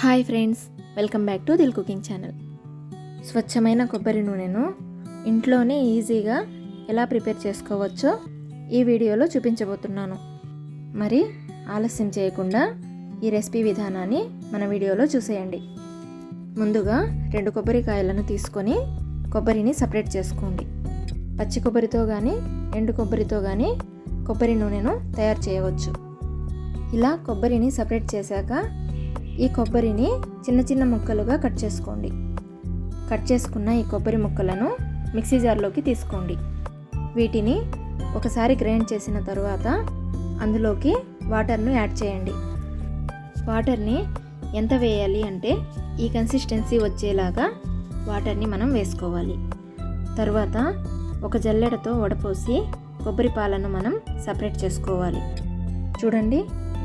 Hi friends welcome back to Dil cooking channel. స్వచ్ఛమైన కొబ్బరి నూనెను ఇంట్లోనే ఈజీగా ఎలా ప్రిపేర్ చేసుకోవచ్చో ఈ వీడియోలో చూపించబోతున్నాను. మరి ఆలస్యం చేయకుండా ఈ రెసిపీ విధానాన్ని మన వీడియోలో చూసేయండి. ముందుగా రెండు కొబ్బరికాయలను తీసుకొని కొబ్బరిని సపరేట్ చేసుకోండి. పచ్చి కొబ్బరితో కానీ ఎండు కొబ్బరితో కానీ కొబ్బరి నూనెను తయారు చేయవచ్చు. ఇలా కొబ్బరిని సపరేట్ చేశాక ఈ కొబ్బరిని చిన్న చిన్న ముక్కలుగా కట్ చేసుకోండి. కట్ చేసుకున్న ఈ కొబ్బరి ముక్కలను మిక్సీ జార్లోకి తీసుకోండి. వీటిని ఒకసారి గ్రైండ్ చేసిన తర్వాత అందులోకి వాటర్ను యాడ్ చేయండి. వాటర్ని ఎంత వేయాలి అంటే ఈ కన్సిస్టెన్సీ వచ్చేలాగా వాటర్ని మనం వేసుకోవాలి. తర్వాత ఒక జల్లెడతో వడపోసి కొబ్బరి పాలను మనం సపరేట్ చేసుకోవాలి. చూడండి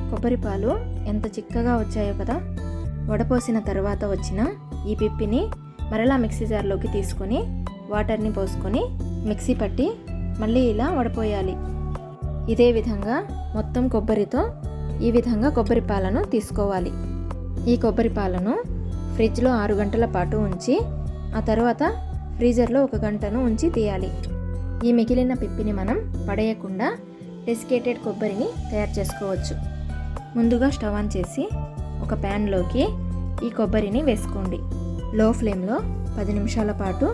కొబ్బరి పాలు ఎంత చిక్కగా వచ్చాయో కదా. వడపోసిన తర్వాత వచ్చిన ఈ పిప్పిని మరలా మిక్సీ జార్లోకి తీసుకొని వాటర్ని పోసుకొని మిక్సీ పట్టి మళ్ళీ ఇలా వడపోయాలి. ఇదే విధంగా మొత్తం కొబ్బరితో ఈ విధంగా కొబ్బరి పాలను తీసుకోవాలి. ఈ కొబ్బరి పాలను ఫ్రిడ్జ్లో ఆరు గంటల పాటు ఉంచి ఆ తర్వాత ఫ్రీజర్లో ఒక గంటను ఉంచి తీయాలి. ఈ మిగిలిన పిప్పిని మనం పడేయకుండా డెసికేటెడ్ కొబ్బరిని తయారు చేసుకోవచ్చు. ముందుగా స్టవ్ ఆన్ చేసి ఒక ప్యాన్లోకి ఈ కొబ్బరిని వేసుకోండి. లో ఫ్లేమ్లో పది నిమిషాల పాటు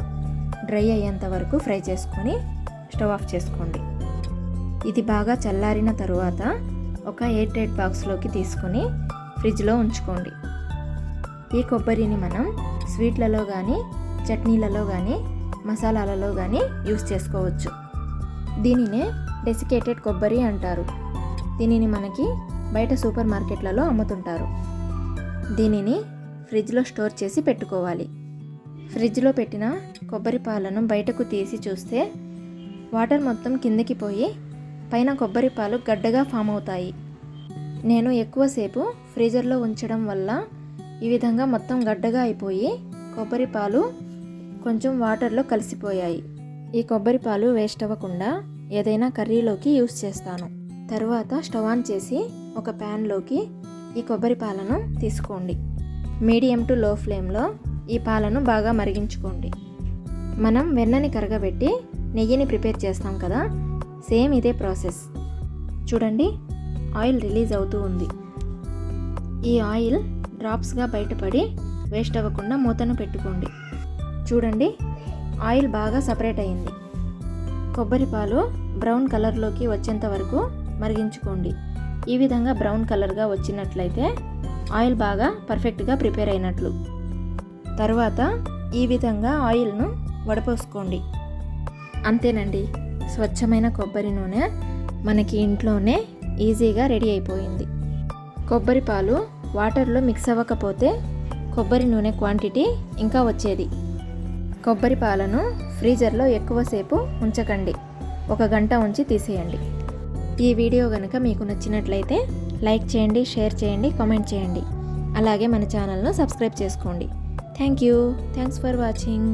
డ్రై అయ్యేంత వరకు ఫ్రై చేసుకొని స్టవ్ ఆఫ్ చేసుకోండి. ఇది బాగా చల్లారిన తరువాత ఒక ఎయిట్ ఎయిట్ బాక్స్లోకి తీసుకొని ఫ్రిడ్జ్లో ఉంచుకోండి. ఈ కొబ్బరిని మనం స్వీట్లలో కానీ చట్నీలలో కానీ మసాలాలలో కానీ యూస్ చేసుకోవచ్చు. దీనినే డెసికేటెడ్ కొబ్బరి అంటారు. దీనిని మనకి బయట సూపర్ మార్కెట్లలో అమ్ముతుంటారు. దీనిని ఫ్రిడ్జ్లో స్టోర్ చేసి పెట్టుకోవాలి. ఫ్రిడ్జ్లో పెట్టిన కొబ్బరి పాలను బయటకు తీసి చూస్తే వాటర్ మొత్తం కిందకి పోయి పైన కొబ్బరి పాలు గడ్డగా ఫామ్ అవుతాయి. నేను ఎక్కువసేపు ఫ్రీజర్లో ఉంచడం వల్ల ఈ విధంగా మొత్తం గడ్డగా అయిపోయి కొబ్బరి పాలు కొంచెం వాటర్లో కలిసిపోయాయి. ఈ కొబ్బరి పాలు వేస్ట్ అవ్వకుండా ఏదైనా కర్రీలోకి యూస్ చేస్తాను. తర్వాత స్టవ్ ఆన్ చేసి ఒక ప్యాన్లోకి ఈ కొబ్బరి పాలను తీసుకోండి. మీడియం టు లో ఫ్లేమ్లో ఈ పాలను బాగా మరిగించుకోండి. మనం వెన్నని కరగబెట్టి నెయ్యిని ప్రిపేర్ చేస్తాం కదా సేమ్ ఇదే ప్రాసెస్. చూడండి ఆయిల్ రిలీజ్ అవుతూ ఉంది. ఈ ఆయిల్ డ్రాప్స్గా బయటపడి వేస్ట్ అవ్వకుండా మూతను పెట్టుకోండి. చూడండి ఆయిల్ బాగా సపరేట్ అయింది. కొబ్బరి పాలు బ్రౌన్ కలర్లోకి వచ్చేంత వరకు మరిగించుకోండి. ఈ విధంగా బ్రౌన్ కలర్గా వచ్చినట్లయితే ఆయిల్ బాగా పర్ఫెక్ట్గా ప్రిపేర్ అయినట్లు. తర్వాత ఈ విధంగా ఆయిల్ను వడపోసుకోండి. అంతేనండి స్వచ్ఛమైన కొబ్బరి నూనె మనకి ఇంట్లోనే ఈజీగా రెడీ అయిపోయింది. కొబ్బరి పాలు వాటర్లో మిక్స్ అవ్వకపోతే కొబ్బరి నూనె క్వాంటిటీ ఇంకా వచ్చేది. కొబ్బరి పాలను ఫ్రీజర్లో ఎక్కువసేపు ఉంచకండి. ఒక గంట ఉంచి తీసేయండి. ఈ వీడియో కనుక మీకు నచ్చినట్లయితే లైక్ చేయండి షేర్ చేయండి కామెంట్ చేయండి. అలాగే మన ఛానల్ను సబ్స్క్రైబ్ చేసుకోండి. Thank you. Thanks for watching.